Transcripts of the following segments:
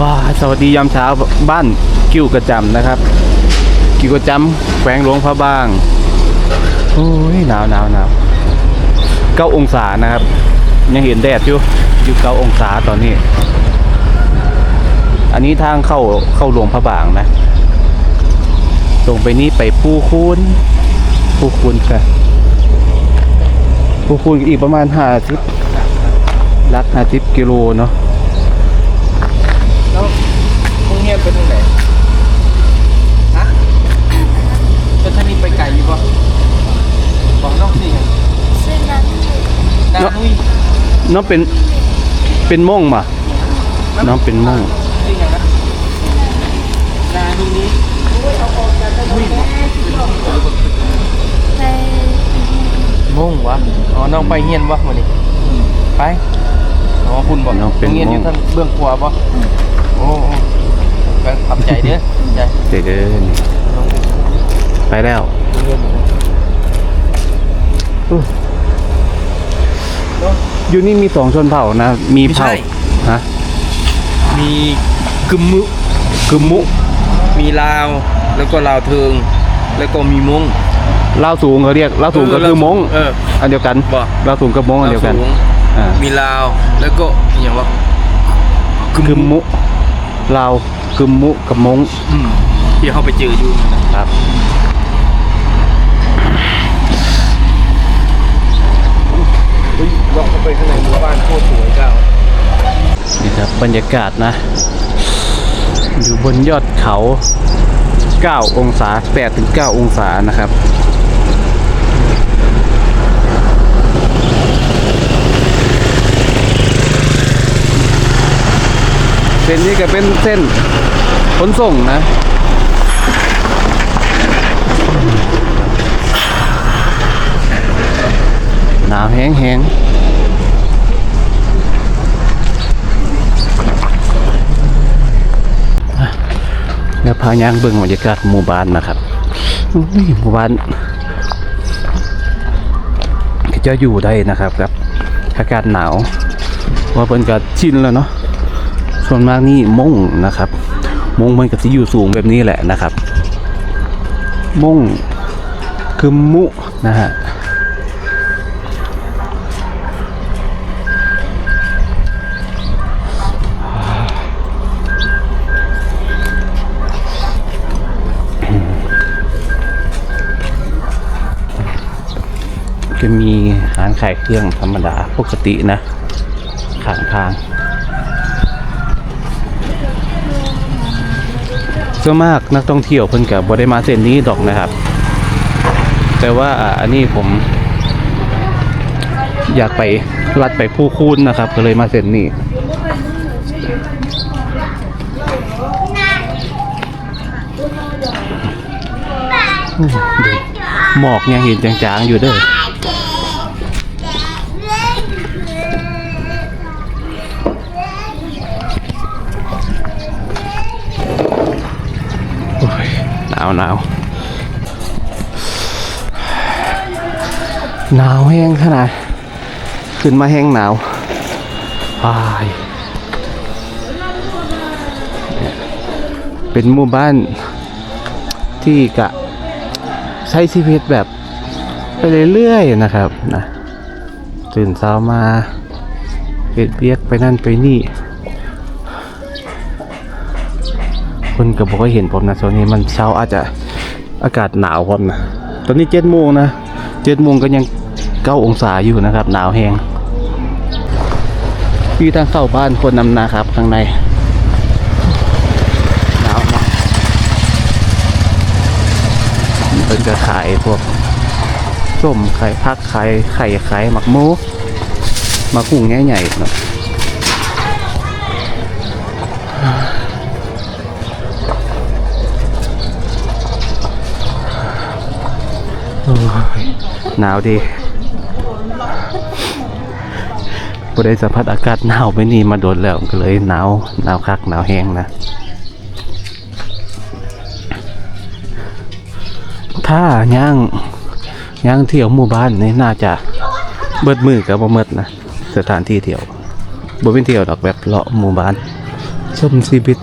ว้าสวัสดียามเช้าบ้านกิ้วกระจำนะครับ กิ้วกระจำแขวงหลวงพระบางโอ้ยหนาวหนาวหนาวเก้าองศานะครับ ยังเห็นแดดอยู่อยู่เก้าองศาตอนนี้ อันนี้ทางเข้าเข้าหลวงพระบางนะตรงไปนี่ไปผู้คูนผู้คูนค่ะผู้คูนอีกประมาณห้าสิบลักห้าสิบกิโลเนาะ แล้วพรุ่งนี้เป็นตรงไหนฮะจะท่านี้ไปไกลอยู่ปะบอกน้องสิไง ซึ่งนั้น นานุยน้องเป็นเป็นม่งมาน้องเป็นม่งสิไงนะนานุยนี้นุยในมุ่งวะอ๋อน้องไปเฮียนวะมานี่ไปอ๋อคุณบอกน้องเป็นเฮียนอยู่ม่งทางเบื้องขวาปะโอ้โอ้ก็ขอบใจเด้อใจเดี๋ยวเดินน้องเป็นไปแล้วเฮียน อยู่นะเนอะอยู่นี่มีสองชนเผ่านะ มีไม่ใช่ เผ่าฮะมีกึมมุคือมุ มีลาว แล้วก็ลาวเทิง แล้วก็มีมุ้งเล่าวสูงเขาเรียกเล่าวสูงก็คือมงเออ อันเดียวกันบ่เล่าวสูงกับมงอันเดียวกันลาสูงอ่ามีลาว แล้วก็อหย่างว่าคือมุลาวคือมุกับมงอืมที่เขาไปเจออยู่ครับ ลองเข้าไปข้างในหมู่บ้านโคตรสวยเจ้านี่ครับบรรยากาศนะ อยู่บนยอดเขา 9 องศา8ถึง9องศานะครับเส้นนี้ก็เป็นเส้นขนส่งนะ หนาวแห้งแเดี๋ยวพายางเบิ่งบรรยากาศหมู่บ้านนะครับหมู่บ้านจะอยู่ได้นะครับกับอากาศหนาว ว่าเป็นก็ชินแล้วเนาะส่วนมากนี่มงนะครับ มงมันก็จะอยู่สูงแบบนี้แหละนะครับ มงคือมุนะฮะ จะมีร้านขายเครื่องธรรมดาปกตินะข้างทางส่วนมากนักท่องเที่ยวเพิ่นกับ่ได้มาเส้นนี้ดอกนะครับ แต่ว่าอันนี้ผม อยากไปลัดไปผู้คูนนะครับ ก็เลยมาเส้นนี้หมอกยังเห็นจางๆอยู่เด้อาวหนาวหนาวแห้งขนาด ขึ้นมาแห้งหนาวพายเนี่ยเป็นหมู่บ้านที่กะใช้ชีวิตแบบไปเรื่อยๆนะครับนะตื่นเช้ามาเบียดเบียกไปนั่นไปนี่ คนก็บอกว่าเห็นผมนะโซนนี้มันเช้าอาจจะอากาศหนาวผมนะตอนนี้เจ็ดโมงนะเจ็ดโมงก็ยังเก้าองศาอยู่นะครับ หนาวแหงพี่ทางเข้าบ้านคนนำนาครับข้างในหนาวมากเป็นจะขายพวกส้มไข่พักไข่ไข่ไข่หมักหมูหมักกุ้งใหญ่ๆเนาะโอ้ย หนาวดีบ่ได้สัมผัสอากาศหนาวไปนี่มาโดนแล้วก็เลยหนาวหนาวคักหนาวแห้งนะ ถ้าย่างย่างเที่ยวหมู่บ้านนี่น่าจะเบิดมือกับบ่เมิดนะสถานที่เที่ยวบ่เป็นเที่ยวดอกแบบเลาะหมู่บ้านส้มชีวิต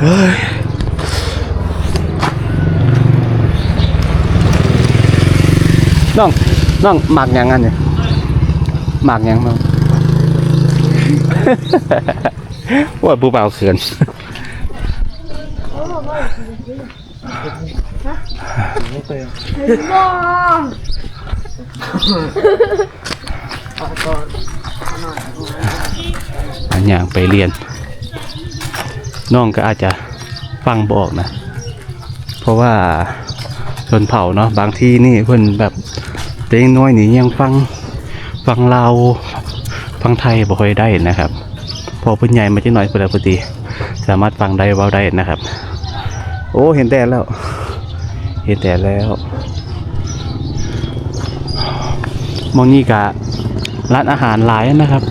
เฮ้ย น้องน้องหมากยังอันเนี่ยหมากยังน้องว่าผู้เบาเขินอันอย่างไปเรียน น้องก็อาจจะฟังบอกนะ เพราะว่าชนเผ่าเนาะบางที่นี่เพิ่นแบบ เด็กน้อยนี่ยังฟังฟังเราฟังไทยบ่ค่อยได้นะครับพอเพิ่นใหญ่มาจักหน่อยเพิ่นละพอดีสามารถฟังได้เว้าได้นะครับ โอ้เห็นแต่แล้ว เห็นแต่แล้วมองนี่กะร้านอาหารหลายนะครับ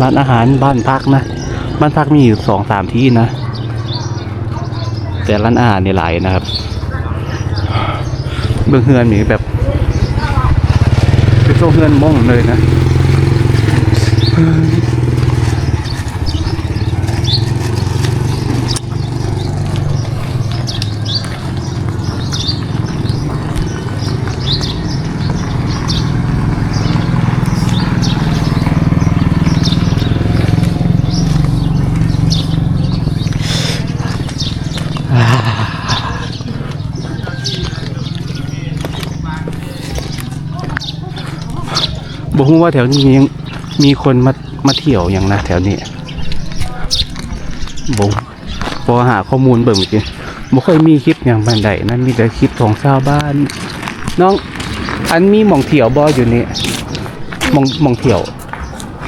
ร้านอาหารบ้านพักนะ บ้านพักมีอยู่สองสามที่นะ แต่ร้านอาหารนี่หลายนะครับ เบื้องเฮือนนี่แบบ เป็นโซเฮือนม่งเลยนะ บอกว่าแถวนี้ยังมีคนมามาเที่ยวอย่างนะแถวนี้บงพอหาข้อมูลเบิ่งเมื่อกี้บ่ค่อยมีคลิปอย่างบันไดนั่นมีแต่คลิปของชาวบ้าน น้อง อันมีหมองเที่ยวบ่อยู่นี่หมองหมองเที่ยว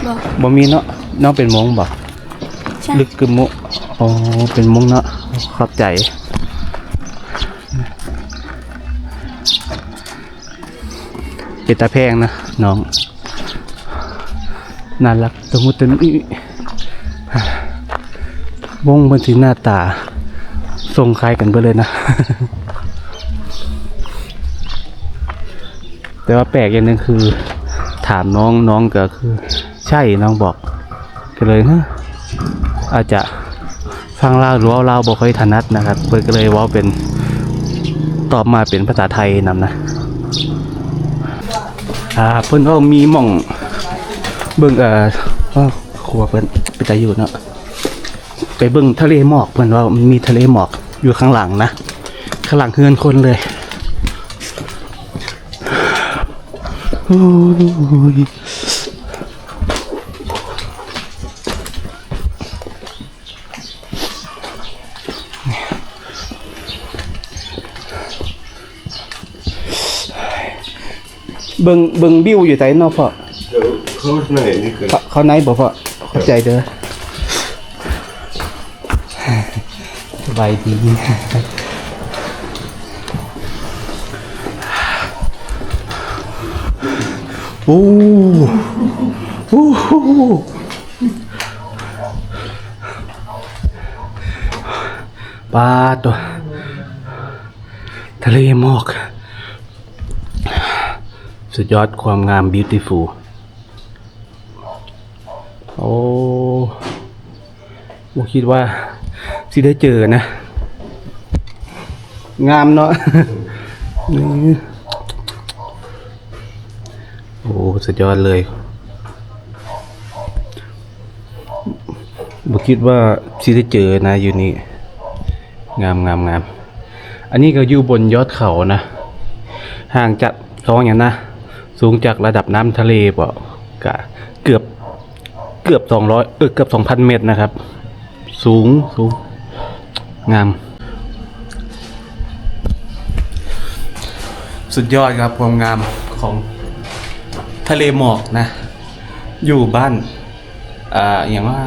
บอกบ่มีเนาะน้องเป็นมงบ่ใช่ลึกกึมมุอ๋อเป็นมงเนาะขอบใจเป็นตาแพงนะน้อง น่ารักตะมุตะมิวงบนสีหน้าตาทรงคล้ายกันไปเลยนะ แต่ว่าแปลกอย่างหนึงคือ ถามน้องน้องก็คือ ใช่น้องบอกก็เลยฮะอาจจะฟังเล่าหรือว่าเล่าบอกค่อยถนัดนะครับเพิ่นก็เลยว่าเป็นตอบมาเป็นภาษาไทยนำนะ อ่าเพิ่อนก็มีหม่อง เบิ่งเอ่อว่าครัวเพิ่นไปตาอยู่เนาะไปเบิ่งทะเลหมอกเพิ่นว่ามันมีทะเลหมอกอยู่ข้างหลังนะข้างหลังเฮือนคนเลยโอ้ยเบิ่งเบิ่งบิวอยู่ไสเนาะพ่อ เดี๋ยวเขาไหนนี่คือเขาเขาไหนบอกว่าเข้าใจเด้อสบายดีโอ้โอ้โหปลาตัวทะเลหมอก สุดยอดความงาม beautiful โอ้ ผมคิดว่าสิได้เจอนะ งามเนาะนี่โอ้สุดยอดเลยผมคิดว่าสิได้เจอนะอยู่นี่งามงามงามอันนี้ก็อยู่บนยอดเขานะ ห่างจากเขาว่าอย่างนะ สูงจากระดับน้ำทะเลเปล่ากะเกือบเกือบสองร้อยเออเกือบสองพันเมตรนะครับ สูงสูง งาม สุดยอดครับความงามของทะเลหมอกนะ อยู่บ้านอ่าอย่างว่า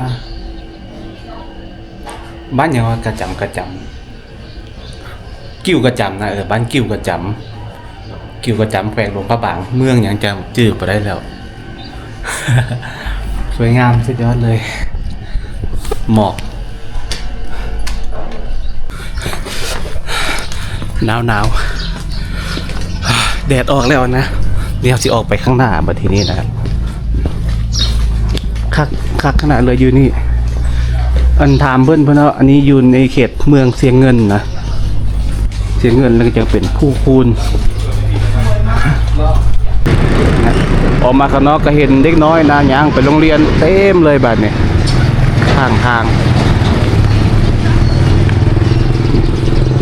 บ้านอย่างว่ากระจำกระจำกิ้วกระจำนะเออบ้านกิ้วกระจำกิ้วกระจำแขวงหลวงพระบาง เมืองอย่างจำจืดไปได้แล้ว สวยงามสุดยอดเลย หมอก หนาวหนาวแดดออกแล้วนะเดี๋ยวสิออกไปข้างหน้าบัดทีนี้นะครับคักคักขนาดเลยอยู่นี่ อันถามเพื่อนเพื่อนอันนี้อยู่ในเขตเมืองเสียงเงินนะเสียงเงินแล้วก็จะเป็นผู้คูณออกมาข้างนอกก็เห็นเด็กน้อยนางยางไปโรงเรียนเต็มเลยบัดเนี่ยทางทาง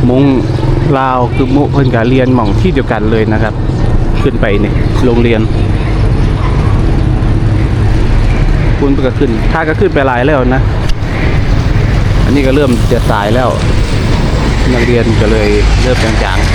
มุง ลาวคือมุเพิ่นกะเรียนหม่องที่เดียวกันเลยนะครับ ขึ้นไปนี่โรงเรียน คุณก็ขึ้นถ้าก็ขึ้นไปหลายแล้วนะ อันนี้ก็เริ่มจะสายแล้ว นักเรียนก็เลยเริ่มจางๆ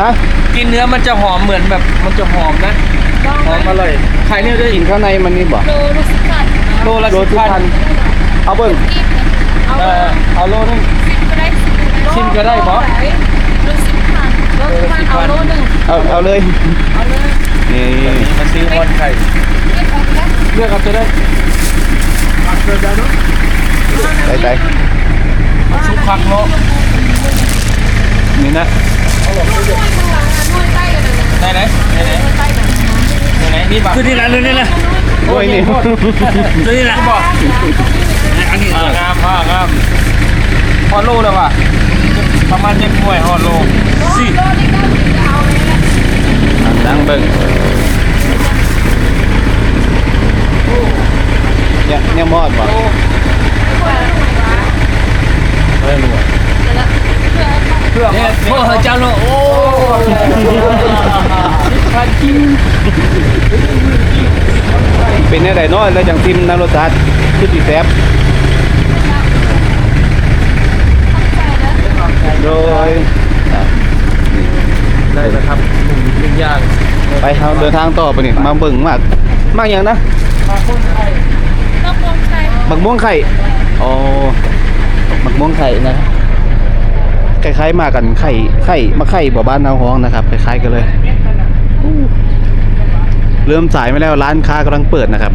ฮะ กินเนื้อมันจะหอมเหมือนแบบมันจะหอมนะหอมอร่อยขายเนี่ยด้วยกินข้างในมันนี่บ่โลละสิบบาทโลละโลสิบทุกพัพันนเอาเบิ่งเอาเออเอาโลนึงสิบก็ได้สิบชิมก็ได้บ่โลสิบพันโลสิบพันเอาโลหนึ่งเอาเอาเลยเอาเลยนี่มาซื้อฮอนไข่ไม่เอาแล้วเลือกเอาจะได้ไปไปชุบผักเนาะ นี่นะนวดใต้กันเลยไหนไหนไหนไหนนวดใต้กันไหนไหนนี่ป่ะตัวนี้ละตัวนี้ละโอ้ยนี่ตัวนี้ละบ่อันนี้อ่างามอ่างามฮอดโลแล้วว่ะประมาณยังหน่วยฮอดโลสี่โลนี่ก็จะเอาเลยนะดังเบิ่งเนี่ยเนี่ยมอดบ่เครื่ องเนี่ยโอ้โหเจ้าโลโอ้เป็นแน่ใดน้อยแล้วจังซิมน้ำรสชาติคือสิแซ่บโดยได้แล้วครับหนึ่งอย่างไปทางเดินทางต่อไปนี่มาเบิ่งมากมากอย่างนะต้องลงใช้บักม่วงไข่อ๋อบักม่วงไข่นะ คล้ายๆมากันไข่ไข่มาไข่บ่บ้านนาฮ้องนะครับคล้ายๆกันเลย เริ่มสายไม่แล้วร้านค้ากำลังเปิดนะครับ